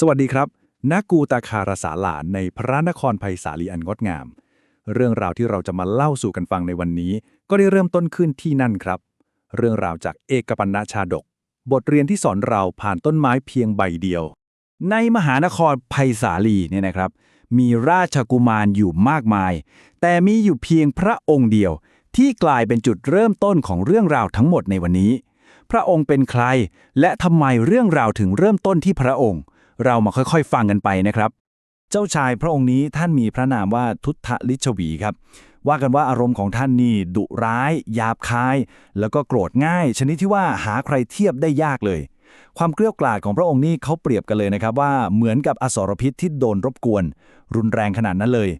สวัสดีครับนากูตาคารสาหลานในพระนครไผ่สาลีอันงดงาม เรื่องราวที่เราจะมาเล่าสู่กันฟังในวันนี้ ก็ได้เริ่มต้นขึ้นที่นั่นครับ เรื่องราวจากเอกปันนาชาดก บทเรียนที่สอนเราผ่านต้นไม้เพียงใบเดียว ในมหานครไผ่สาลีเนี่ยนะครับ มีราชกุมารอยู่มากมาย แต่มีอยู่เพียงพระองค์เดียว ที่กลายเป็นจุดเริ่มต้นของเรื่องราวทั้งหมดในวันนี้ พระองค์เป็นใคร และทำไมเรื่องราวถึงเริ่มต้นที่พระองค์ เรามาค่อยๆ ฟังกันไปนะครับ เจ้าชายพระองค์นี้ท่านมีพระนามว่าทุตทลิชวีครับ ว่ากันว่าอารมณ์ของท่านนี่ดุร้าย หยาบคาย แล้วก็โกรธง่าย ชนิดที่ว่าหาใครเทียบได้ยากเลย ความเกลี้ยกล่อมของพระองค์นี่เขาเปรียบกันเลยนะครับว่าเหมือนกับอสรพิษที่โดนรบกวน รุนแรงขนาดนั้นเลย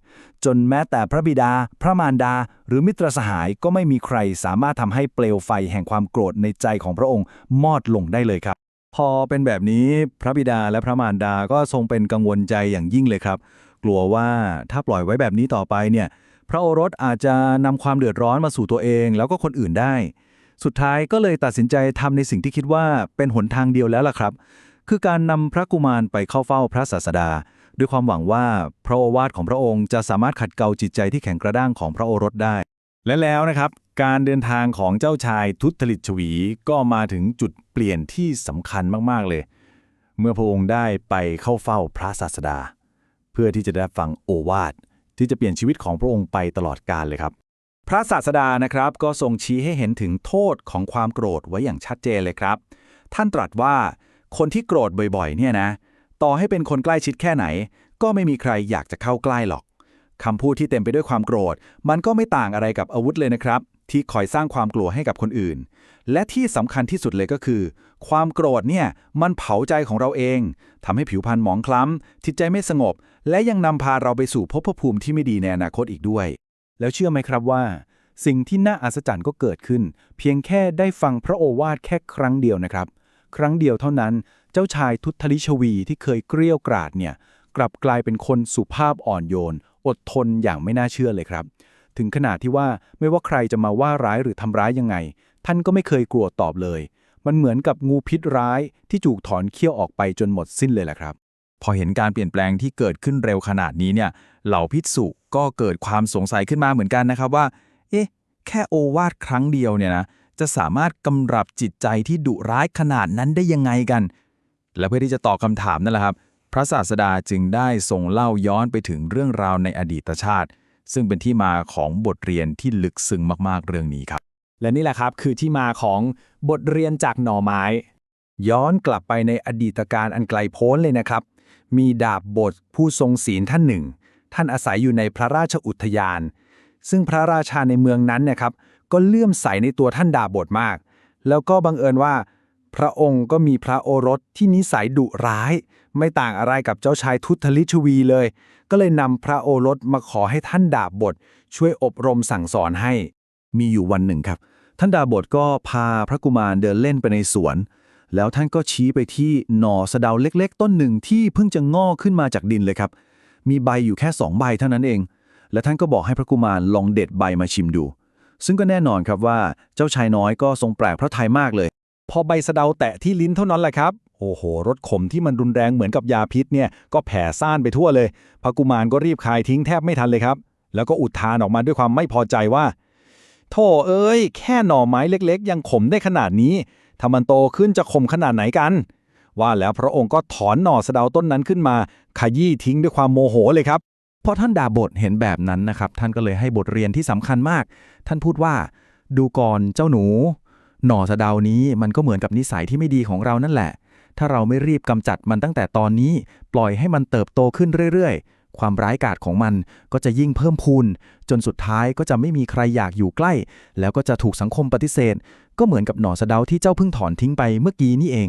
จนแม้แต่พระบิดา พระมารดา หรือมิตรสหายก็ไม่มีใครสามารถทำให้เปลวไฟแห่งความโกรธในใจของพระองค์มอดลงได้เลยครับ พอเป็นแบบนี้พระบิดาและพระมารดาก็ทรงเป็นกังวลใจอย่างยิ่งเลยครับ กลัวว่าถ้าปล่อยไว้แบบนี้ต่อไปเนี่ย พระโอรสอาจจะนำความเดือดร้อนมาสู่ตัวเอง แล้วก็คนอื่นได้ สุดท้ายก็เลยตัดสินใจทำในสิ่งที่คิดว่าเป็นหนทางเดียวแล้วล่ะครับ คือการนำพระกุมารไปเข้าเฝ้าพระศาสดา ด้วยความหวังว่าพระโอวาทของพระองค์จะสามารถขัดเกลาจิตใจที่แข็งกระด้างของพระโอรสได้ และแล้วนะครับ การเดินทางของเจ้าชายทุตตลิตชวีก็มาถึงจุดเปลี่ยนที่สำคัญมาก ๆ เลย เมื่อพระองค์ได้ไปเข้าเฝ้าพระศาสดา เพื่อที่จะได้ฟังโอวาทที่จะเปลี่ยนชีวิตของพระองค์ไปตลอดกาลเลยครับ พระศาสดานะครับก็ทรงชี้ให้เห็นถึงโทษของความโกรธไว้อย่างชัดเจนเลยครับ ท่านตรัสว่าคนที่โกรธบ่อยๆ เนี่ยนะ ต่อให้เป็นคนใกล้ชิดแค่ไหน ก็ไม่มีใครอยากจะเข้าใกล้หรอก คำพูดที่เต็มไปด้วยความโกรธ มันก็ไม่ต่างอะไรกับอาวุธเลยนะครับ ที่คอยสร้างความกลัวให้กับคนอื่น และที่สำคัญที่สุดเลยก็คือ ความโกรธเนี่ยมันเผาใจของเราเองทำให้ผิวพรรณหมองคล้ำจิตใจไม่สงบ และยังนำพาเราไปสู่ภพภูมิที่ไม่ดีในอนาคตอีกด้วย แล้วเชื่อไหมครับว่า สิ่งที่น่าอัศจรรย์ก็เกิดขึ้น เพียงแค่ได้ฟังพระโอวาทแค่ครั้งเดียวนะครับ ครั้งเดียวเท่านั้น เจ้าชายทุตทลิชวีที่เคยเกรี้ยวกราดเนี่ยกลับกลายเป็นคนสุภาพอ่อนโยน อดทนอย่างไม่น่าเชื่อเลยครับ ถึงขนาดที่ว่าไม่ว่าใครจะมาว่าร้ายหรือทำร้ายยังไง ท่านก็ไม่เคยกลัวตอบเลย มันเหมือนกับงูพิษร้ายที่จูกถอนเขี้ยวออกไปจนหมดสิ้นเลยแหละครับ พอเห็นการเปลี่ยนแปลงที่เกิดขึ้นเร็วขนาดนี้เนี่ยเหล่าพิษสุก็เกิดความสงสัยขึ้นมาเหมือนกันนะครับว่า เอ๊ะ แค่โอวาทครั้งเดียวเนี่ยนะจะสามารถกำรับจิตใจที่ดุร้ายขนาดนั้นได้ยังไงกัน และเพื่อที่จะตอบคำถามนั่นแหละครับ พระศาสดาจึงได้ทรงเล่าย้อนไปถึงเรื่องราวในอดีตชาติ ซึ่งเป็นที่มาของบทเรียนที่ลึกซึ้งมากๆเรื่องนี้ครับ และนี่แหละครับคือที่มาของบทเรียนจากหน่อไม้ ย้อนกลับไปในอดีตการอันไกลโพ้นเลยนะครับ มีดาบบทผู้ทรงศีลท่านหนึ่ง ท่านอาศัยอยู่ในพระราชอุทยาน ซึ่งพระราชาในเมืองนั้นนะครับ ก็เลื่อมใสในตัวท่านดาบบทมาก แล้วก็บังเอิญว่า พระองค์ก็มีพระโอรสที่นิสัยดุร้าย ไม่ต่างอะไรกับเจ้าชายทุตทลิชวีเลย ก็เลยนำพระโอรสมาขอให้ท่านดาบบท ช่วยอบรมสั่งสอนให้ มีอยู่วันหนึ่งครับ ท่านดาบทก็พาพระกุมารเดินเล่นไปในสวน แล้วท่านก็ชี้ไปที่หน่อสะเดาเล็ก ๆ ต้นหนึ่งที่เพิ่งจะงอกขึ้นมาจากดินเลยครับ มีใบอยู่แค่สองใบเท่านั้นเอง และท่านก็บอกให้พระกุมารลองเด็ดใบมาชิมดู ซึ่งก็แน่นอนครับว่าเจ้าชายน้อยก็ทรงแปลกพระทัยมากเลย พอใบสะเดาแตะที่ลิ้นเท่านั้นแหละครับ โอ้โหรสขมที่มันรุนแรงเหมือนกับยาพิษเนี่ยก็แผ่ซ่านไปทั่วเลยพระกุมารก็รีบคายทิ้งแทบไม่ทันเลยครับ แล้วก็อุทานออกมาด้วยความไม่พอใจว่าโธ่เอ้ย แค่หน่อไม้เล็ก ๆ ยังขมได้ขนาดนี้ถ้ามันโตขึ้นจะขมขนาดไหนกัน ว่าแล้วพระองค์ก็ถอนหน่อสะเดาต้นนั้นขึ้นมา ขยี้ทิ้งด้วยความโมโหเลยครับพอท่านดาบทเห็นแบบนั้นนะครับ ท่านก็เลยให้บทเรียนที่สำคัญมาก ท่านพูดว่า ดูก่อนเจ้าหนู หน่อสะเดานี้มันก็เหมือนกับนิสัยที่ไม่ดีของเรานั่นแหละ ถ้าเราไม่รีบกำจัดมันตั้งแต่ตอนนี้ ปล่อยให้มันเติบโตขึ้นเรื่อยๆ ความร้ายกาจของมันก็จะยิ่งเพิ่มพูน จนสุดท้ายก็จะไม่มีใครอยากอยู่ใกล้ แล้วก็จะถูกสังคมปฏิเสธ ก็เหมือนกับหน่อสะเดาที่เจ้าเพิ่งถอนทิ้งไปเมื่อกี้นี่เอง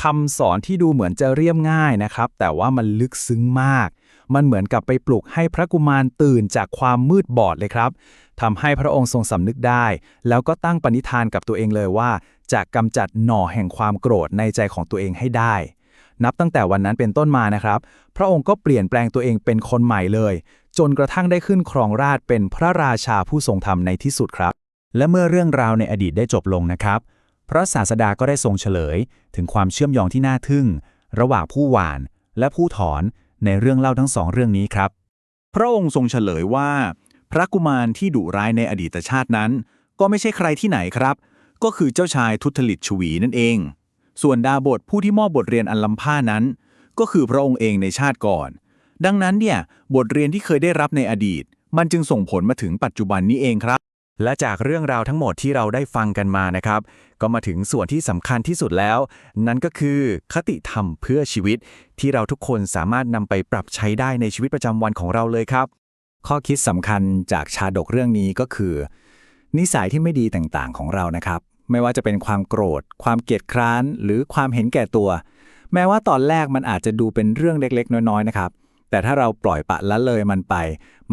คำสอนที่ดูเหมือนจะเรียบง่ายนะครับ แต่ว่ามันลึกซึ้งมาก มันเหมือนกับไปปลุกให้พระกุมารตื่นจากความมืดบอดเลยครับทำให้พระองค์ทรงสำนึกได้ แล้วก็ตั้งปณิธานกับตัวเองเลยว่า จะกำจัดหน่อแห่งความโกรธในใจของตัวเองให้ได้ นับตั้งแต่วันนั้นเป็นต้นมานะครับ พระองค์ก็เปลี่ยนแปลงตัวเองเป็นคนใหม่เลย จนกระทั่งได้ขึ้นครองราชเป็นพระราชาผู้ทรงธรรมในที่สุดครับ และเมื่อเรื่องราวในอดีตได้จบลงนะครับพระศาสดาก็ได้ทรงเฉลย ถึงความเชื่อมโยงที่น่าทึ่ง ระหว่างผู้หวานและผู้ถอน ในเรื่องเล่าทั้งสองเรื่องนี้ครับ พระองค์ทรงเฉลยว่า พระกุมารที่ดุร้ายในอดีตชาตินั้น ก็ไม่ใช่ใครที่ไหนครับ ก็คือเจ้าชายทุตลิตชวีนั่นเอง ส่วนดาบทผู้ที่มอบบทเรียนอันล้ำค่านั้น ก็คือพระองค์เองในชาติก่อน ดังนั้นเนี่ยบทเรียนที่เคยได้รับในอดีต มันจึงส่งผลมาถึงปัจจุบันนี้เองครับ และจากเรื่องราวทั้งหมดที่เราได้ฟังกันมานะครับ ก็มาถึงส่วนที่สำคัญที่สุดแล้ว นั่นก็คือคติธรรมเพื่อชีวิต ที่เราทุกคนสามารถนำไปปรับใช้ได้ในชีวิตประจำวันของเราเลยครับ ข้อคิดสำคัญจากชาดกเรื่องนี้ก็คือ นิสัยที่ไม่ดีต่างๆของเรานะครับ ไม่ว่าจะเป็นความโกรธ ความเกลียดคร้าน หรือความเห็นแก่ตัว แม้ว่าตอนแรกมันอาจจะดูเป็นเรื่องเล็กๆ น้อยๆนะครับ แต่ถ้าเราปล่อยปะละเลยมันไป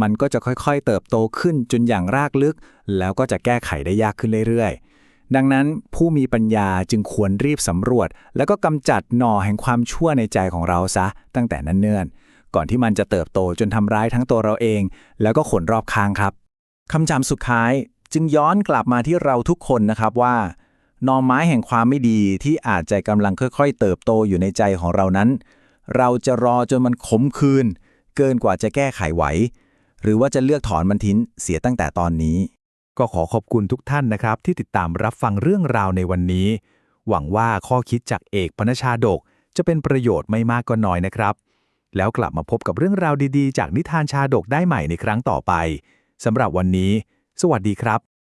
มันก็จะค่อยๆ เติบโตขึ้นจนอย่างรากลึก แล้วก็จะแก้ไขได้ยากขึ้นเรื่อยๆ ดังนั้นผู้มีปัญญาจึงควรรีบสำรวจ แล้วก็กำจัดหน่อแห่งความชั่วในใจของเราซะ ตั้งแต่นั้นเนิ่นก่อนที่มันจะเติบโตจนทำร้ายทั้งตัวเราเอง แล้วก็คนรอบข้างครับคำจำสุดท้ายจึงย้อนกลับมาที่เราทุกคนนะครับว่าหนอไม้แห่งความไม่ดีที่อาจจะกำลังค่อย ๆ เติบโตอยู่ในใจของเรานั้น เราจะรอจนมันขมคืน เกินกว่าจะแก้ไขไหว หรือว่าจะเลือกถอนมันทิ้นเสียตั้งแต่ตอนนี้ ก็ขอขอบคุณทุกท่านนะครับ ที่ติดตามรับฟังเรื่องราวในวันนี้ หวังว่าข้อคิดจากเอกพนชาดก จะเป็นประโยชน์ไม่มากก็น้อยนะครับ แล้วกลับมาพบกับเรื่องราวดีๆ จากนิทานชาดกได้ใหม่ในครั้งต่อไปสำหรับวันนี้ สวัสดีครับ